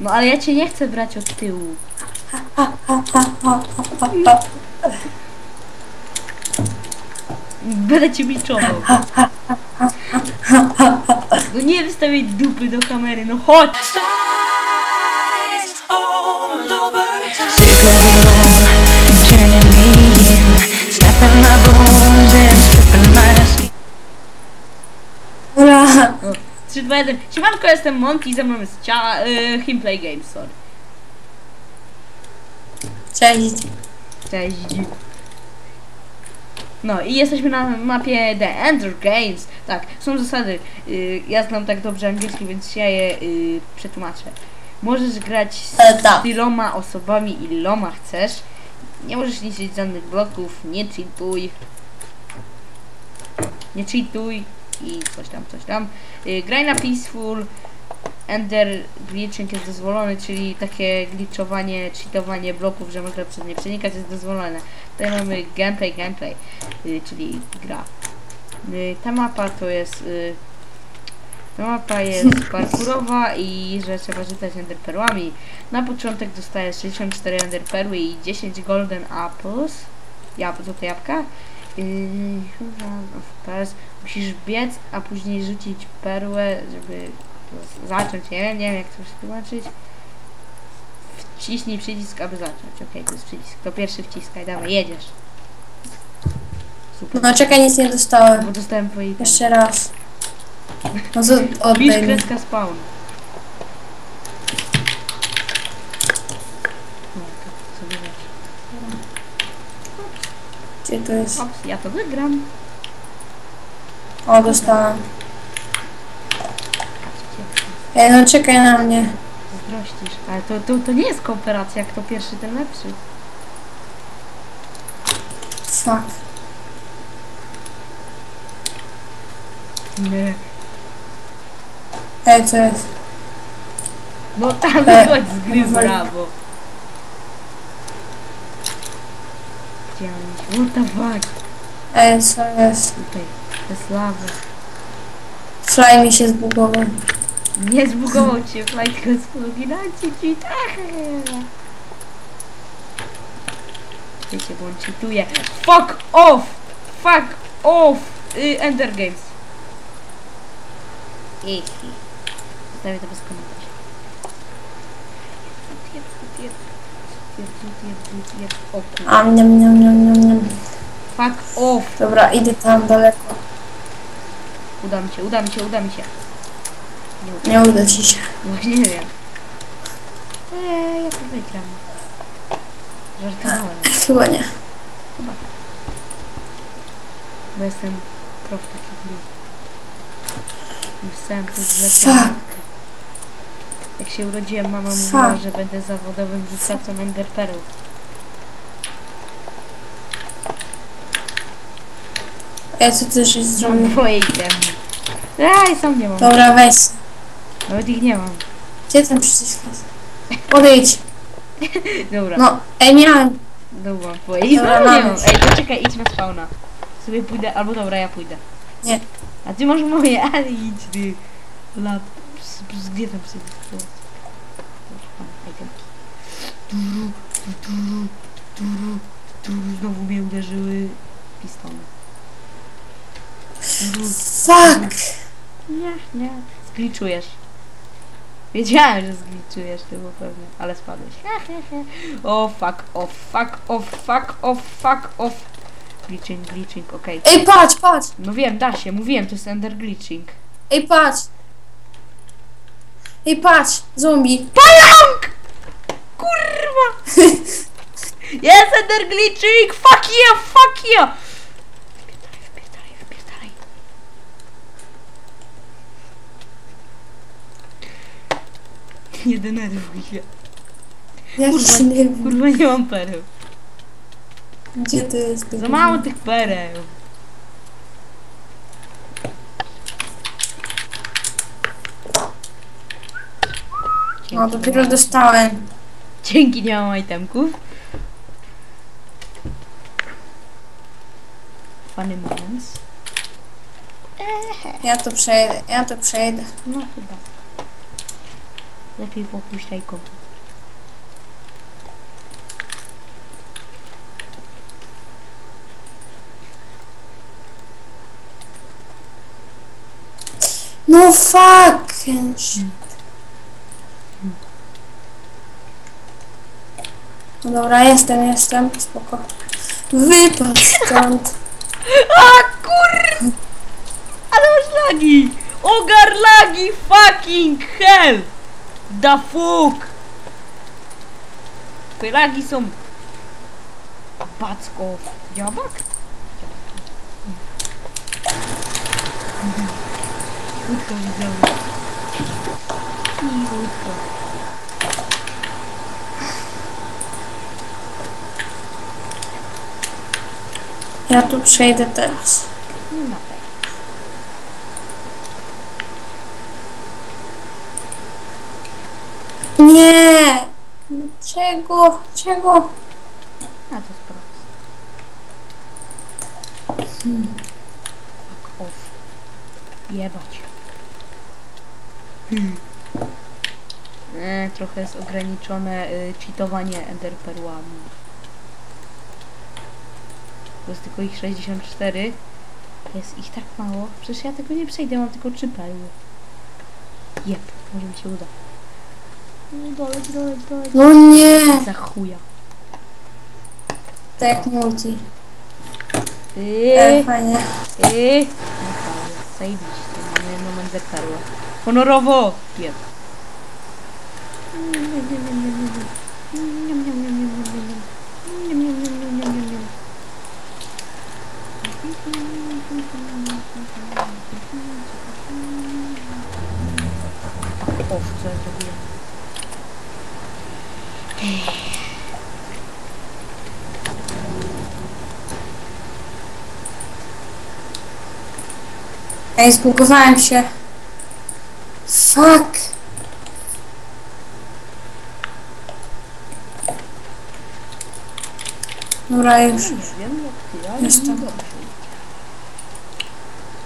No ale já ti nechce brát od tylu. Bude ti bičovou. No nie vystavit dupy do kamery, no choď! No, 3, 2, 1. Siemanko, jestem Monty, ze mną jest cia... Y, Himplay Games, sorry. Cześć. Cześć. No i jesteśmy na mapie The Ender Games. Tak, są zasady. Y, ja znam tak dobrze angielski, więc ja je y, przetłumaczę. Możesz grać z E, tak. tyloma osobami, iloma chcesz. Nie możesz niszczyć żadnych bloków, nie cheatuj. Nie cheatuj i coś tam, coś tam. Y, graj na peaceful. Ender glitching jest dozwolony, czyli takie glitchowanie, cheatowanie bloków, że można przez nie przenikać jest dozwolone. Tutaj mamy gameplay, gameplay, y, czyli gra. Y, ta mapa to jest... Ta mapa jest parkurowa i że trzeba rzucać enderperłami. Na początek dostajesz 64 enderperły i 10 golden apples. Jab, złote jabłka. FPS. Musisz biec, a później rzucić perłę, żeby zacząć. Nie wiem, nie wiem jak to przetłumaczyć. Wciśnij przycisk, aby zacząć. Okej, to jest przycisk. To pierwszy wciskaj, dawaj, jedziesz. Super. No czekaj, nic nie dostałem. Bo dostałem Jeszcze raz. No Pisz oddaj mi. kreska spawn. No, to sobie wiesz. Gdzie to jest? Ops, ja to wygram. O. Patrzcie, Ej, no czekaj na mnie. zazdrościsz. Ale to, to, to nie jest kooperacja, jak to pierwszy, ten lepszy. Fuck. Nie. Ej, co jest? No tam E, chodź z gry, brawo. Idzie? What the fuck? Ej, co jest? Tutaj, to jest lawa. Fly mi się zbugował. Nie zbugował cię, flight, tylko spluginajcie ci. Wiecie, bo on cheatuje. Fuck off! Fuck off! Y, Ender Games. Ehi. Zostawię to bez jedz, jedz, jedz, jedz, jedz, jedz. O kur... A, niam, niam, niam, niam, niam. Fuck off! Dobra, idę tam daleko. Uda mi się, uda mi się, uda mi się. Nie uda. Ci się. Właśnie nie wiem. Eee, ja to wygram. Żartowałem, Chyba nie. bo jestem prof takich gry. Myślałem, to jest Fuck. Jak się urodziłem, mama mówiła, że będę zawodowym rzucawcą enderperów. Ej, co ty żeś zrobił? Moje itemy. Ej, sam nie mam. Dobra, weź. Nawet ich nie mam. Gdzie ten przycisk jest? Podejdź. Dobra, No, ej, miałem. dobra, twoje. I Dobra, znowu nie mam. Ej, poczekaj, idź na spawna. Sobie pójdę, albo dobra, ja pójdę. Nie. A ty masz moje, ale idź ty. Lat. Gdzie tam sobie jest? Duru, duru, duru, duru. Znowu mnie uderzyły pistony. Fuck. Nie, nie. Zgliczujesz. Wiedziałem, że zgliczujesz, to było pewnie, ale spadłeś. O fuck off, fuck off, fuck off, fuck off. Glitching, glitching, okej. Ej, patrz, patrz. No wiem, da się, mówiłem, to jest ender glitching. Ej, patrz. Ej, patrz. Zombie. Pająk! Kurwa! Jest ender glitching! Fuck yeah, fuck yeah! Wpierdalaj, wpierdalaj, wpierdalaj. Nie denerwuj się. Jak Kurwa, się nie wiem. Kurwa, nie mam pereł. Gdzie to jest? Za mało tych pereł. No, dopiero dostałem. Dzięki, nie mam itemków. Funny moments. Ja to przejdę, ja to przejdę. No chyba. Lepiej popuszczaj komputer. No fucking shit. No dobra, jestem, jestem, spoko. Wypadł stąd. A kur... Ale masz lagi! Ogar lagi! Fucking hell! Da fuck! Te lagi są... Backo... Dziabak? Cichutko widzowie. Cichutko. Ja tu przejdę teraz. Nie tak. Czego? Czego? A to sprawdź. Fuck off. Jebać. Hmm. E, trochę jest ograniczone y, cheatowanie enderperłami. To jest tylko ich 64. Jest ich tak mało. Przecież ja tego nie przejdę, mam tylko trzy perły. Jep, może mi się uda. No, doleć, doleć, doleć. No nie! Za chuja. Tak multi. Ty. E, fajnie. No zajebiście, mamy jedną enderperłę. Honorowo! Jeb. O, co ja zrobiłem? Ej, zbugowałem się. Fuck! Dobra, już. Wiem jak Jestem.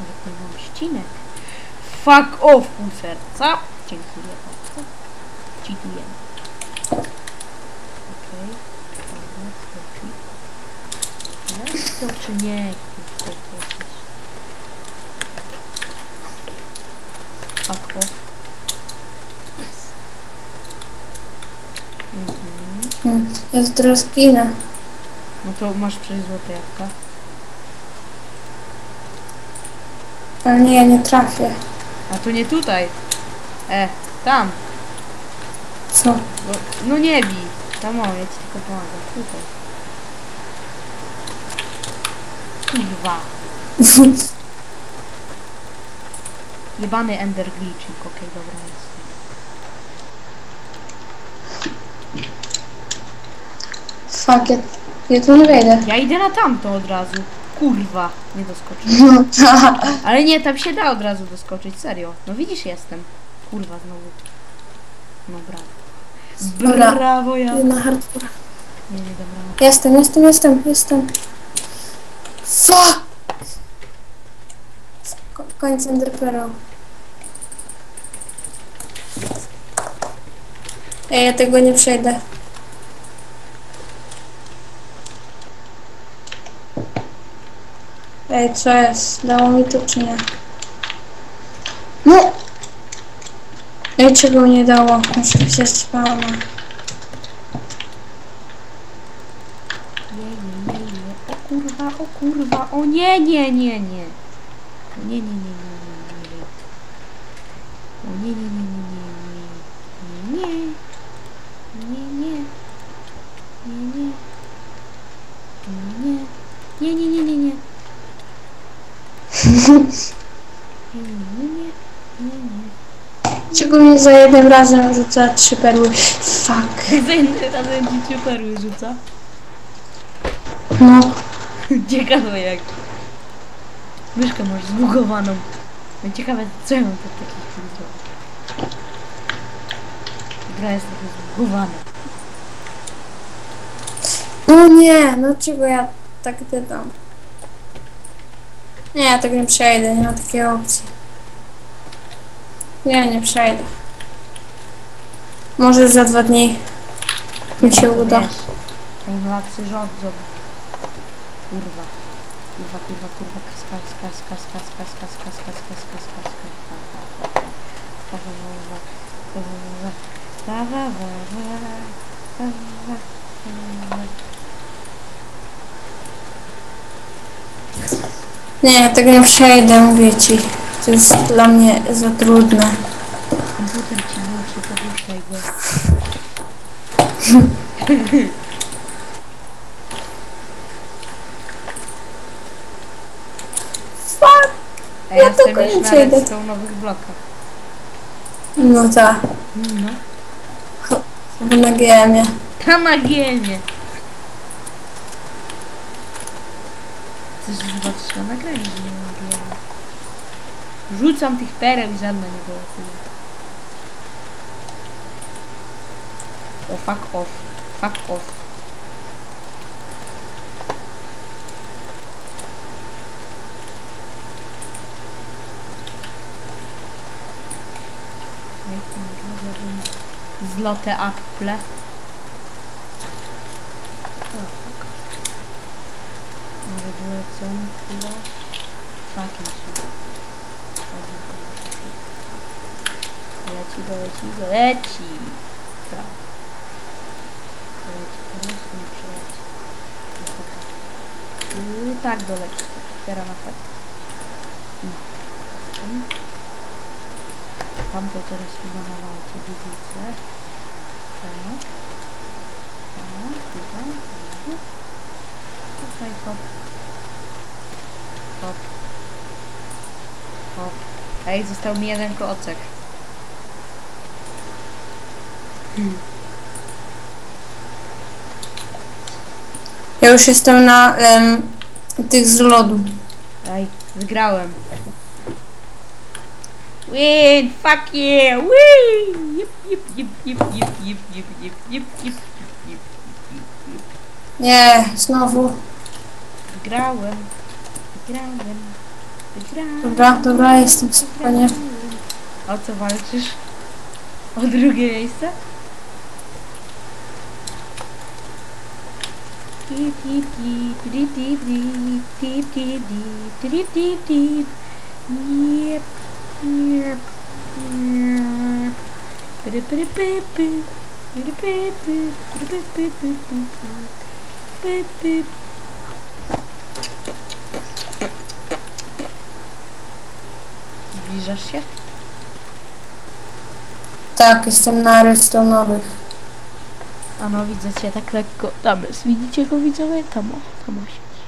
Nawet nie mam ścinek. Fuck off, pół serca. Dziękuję bardzo. Cheatujemy. Okej. Dobra, skoczy. Nie? Kurczę. Fuck off. Mhm. Jest teraz ginę. No to masz przecież złote jabłka. Ale nie, ja nie trafię. A to nie tutaj. E, tam. Co? No, no nie bij. Tam o, ja ci tylko pomagam. Tutaj. Kurwa. Jebany ender glitching. Okej, dobra jest. Fuck, ja, ja tu nie wejdę. Ja idę na tamto od razu. Kurwa. Nie doskoczyłem. Ale nie, tam się da od razu doskoczyć. Serio. No widzisz, jestem. Kurwa, znowu. No brawo. Dobra. Brawo, ja. Na hardcore. Nie, nie, dobra. Jestem, jestem, jestem, jestem. Fuck! Ko- Koniec. Ej, ja tego nie przejdę. Ej, co jest? Dało mi to czy nie? No! Ej, czego mi nie dało? Muszę wziąć spawna. Je, je, je, je. O kurwa, o kurwa, o nie, nie, nie, nie. O nie, nie, nie, nie, nie, nie. O nie, nie, nie, nie, nie, nie. Nie, nie. Nie, nie. Nie, nie. Nie, nie, nie, nie, nie. Nie, nie, nie, nie. Nie, nie. Czego mi za jednym razem rzuca trzy perły? Fuck. Za jednym razem ci cię perły rzuca. No. Ciekawe jak. Myszkę masz zbugowaną. No ciekawe co ja mam pod takich zrobić. Gra jest trochę zbugowana. No nie, no czego ja tak dodam? Nie, ja tego nie przejdę, nie ma takiej opcji. Nie, nie przejdę. Może za dwa dni mi się uda. Timelapsy rządzą. Kurwa. Kurwa, kurwa, kurwa, kas, kas, kas, kas, kas, kas, kas, kas, kas, kas, kas, kas, kas, Nie, ja tego nie przejdę, mówię ci. To jest dla mnie za trudne. Komputer ci musi, poruszaj go. Fuck! A ja już nie na przejdę. redstone'owych blokach. No tak, No. chyba na GM-ie. Tam na gielnie. Chcesz zobaczyć na nagraniu, że nie ma gielni. Rzucam tych pereł i żadna nie była. O, fuck off. Fuck off. Złote apple. Może? Fucking shit. doleci, doleci, doleci. Tak. Doleci, doleci, doleci. I yy, tak doleci. Teraz na tak. Tam to teraz wymalowało te widzice. Tak. Tak, tutaj. Tutaj hop. Hop. Hop. Ej, został mi jeden kocek. Ja już jestem na em, tych z lodu. Ej, wygrałem. Win! Fuck yeah! Win! Jip, jip, jip, jip, jip, jip, jip, jip, jip, jip, jip, jip. Nie, znowu. Wygrałem. Wygrałem. Wygrałem. Dobra, dobra, jestem spokojnie. O co walczysz? O drugie miejsce? Нет, нет, нет. Zbliżasz się? Tak, jestem na aresztonowych. A no widzę cię tak lekko. Tam jest. Widzicie go widzowie? Tam o, tam siedzi.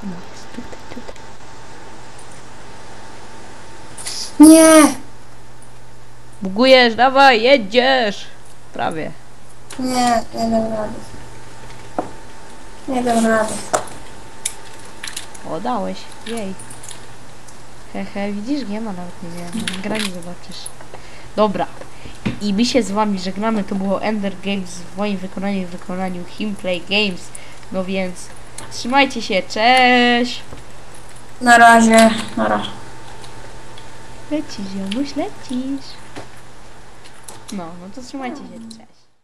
Tam jest. Tutaj, tutaj. Nie, Bugujesz, dawaj, jedziesz! Prawie. nie, nie dam rady. Nie dam rady. O, dałeś. Jej. Hehe, widzisz? Nie ma nawet nie wiem. Na nagraniu zobaczysz. Dobra. I my się z wami żegnamy. To było Ender Games w moim wykonaniu i w wykonaniu Himplay Games. No więc trzymajcie się. Cześć! Na razie, na razie. Lecisz, Jomuś, lecisz. No, no to trzymajcie się. Cześć.